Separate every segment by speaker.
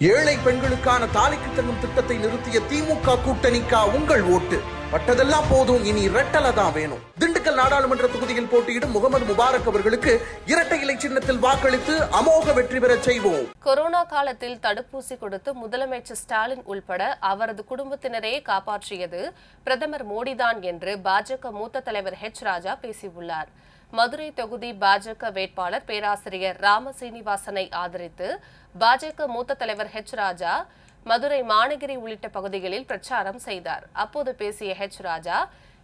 Speaker 1: ஏழை பெண்களுக்கான தாலிக்கு தங்கும் திட்டத்தை நிறுத்திய திமுக கூட்டணிக்கா உங்கள் ஓட்டு? பட்டதெல்லாம் போதும் இனி இரட்டலை தான் வேணும். திண்டுக்கல் நாடாளுமன்ற தொகுதியில் போட்டியிடும் முகமது முபாரக் அவர்களுக்கு இரட்டை இலை சின்னத்தில் வாக்களித்து அமோக வெற்றி பெறச் செய்வோம்.
Speaker 2: கொரோனா காலத்தில் தடுப்பூசி கொடுத்து முதலமைச்சர் ஸ்டாலின் உள்பட அவரது குடும்பத்தினரே காப்பாற்றியது பிரதமர் மோடிதான் என்று பாஜக மூத்த தலைவர் ஹெச் ராஜா பேசியுள்ளார். மதுரை தொகுதி பாஜக வேட்பாளர் பேராசிரியர் ராம சீனிவாசனை ஆதரித்து பாஜக மூத்த தலைவர் ஹெச் ராஜா மதுரை மாநகிரி உள்ளிட்ட பகுதிகளில் பிரச்சாரம் செய்தார். அப்போது பேசிய ஹெச் ராஜா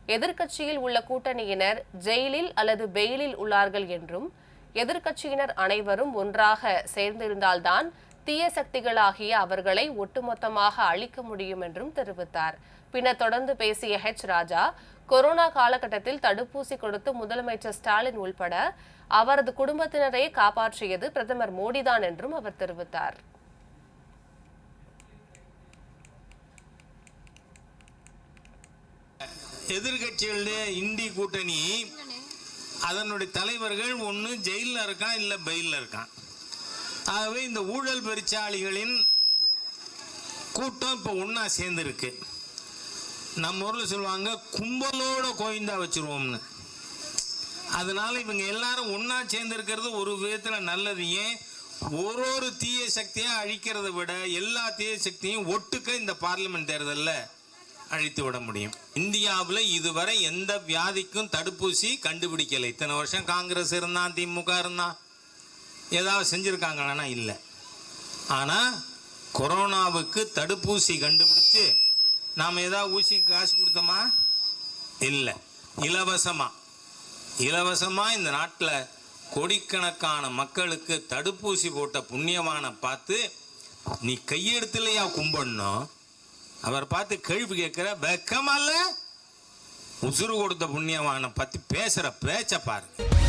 Speaker 2: எதிர்க்கட்சியில் உள்ள கூட்டணியினர் ஜெயிலில் அல்லது பெயிலில் உள்ளார்கள் என்றும் எதிர்க்கட்சியினர் அனைவரும் ஒன்றாக சேர்ந்திருந்தால்தான் தீய சக்திகளாகிய அவர்களை ஒட்டுமொத்தமாக அழிக்க முடியும் என்றும் தெரிவித்தார். பின்னர் தொடர்ந்து பேசிய ஹெச் ராஜா கொரோனா காலகட்டத்தில் தடுப்பூசி கொடுத்து முதலமைச்சர் ஸ்டாலின் உள்பட அவரது குடும்பத்தினரை காப்பாற்றியது பிரதமர் மோடிதான் என்றும் அவர் தெரிவித்தார்.
Speaker 3: எதிர்கட்சிகளுடைய இந்தி கூட்டணி அதனுடைய தலைவர்கள் ஒன்று ஜெயிலில் இருக்கான் இல்லை பெயிலில் இருக்கான். ஆகவே இந்த ஊழல் பெருச்சாளிகளின் கூட்டம் இப்போ ஒன்றா சேர்ந்துருக்கு. நம்ம ஊரில் சொல்லுவாங்க கும்பலோட கோயந்தா வச்சுருவோம்னு. அதனால இவங்க எல்லாரும் ஒன்றா சேர்ந்துருக்கிறது ஒரு விதத்தில் நல்லது. ஏன்? ஒரு ஒரு தீய சக்தியாக அழிக்கிறதை விட எல்லா தீய சக்தியும் ஒட்டுக்க இந்த பார்லிமெண்ட் தேர்தலில் அழித்து விட முடியும். இந்தியாவில் இதுவரை எந்த வியாதிக்கும் தடுப்பூசி கண்டுபிடிக்கலை. இத்தனை வருஷம் காங்கிரஸ் இருந்தான் திமுக இருந்தான். ஏதாவது செஞ்சுருக்காங்கன்னா இல்லை. ஆனால் கொரோனாவுக்கு தடுப்பூசி கண்டுபிடிச்சு நாம் ஏதாவது ஊசிக்கு காசு கொடுத்தோமா? இல்லை. இலவசமாக இலவசமாக இந்த நாட்டில் கோடிக்கணக்கான மக்களுக்கு தடுப்பூசி போட்ட புண்ணியவானை பார்த்து நீ கையெடுத்துலையா கும்பிடணும் அவர் பார்த்து கேள்வி கேட்குற வெக்கமல்ல. உசுறு கொடுத்த புண்ணியவானை பற்றி பேசுகிற பேச்சை பாருங்கள்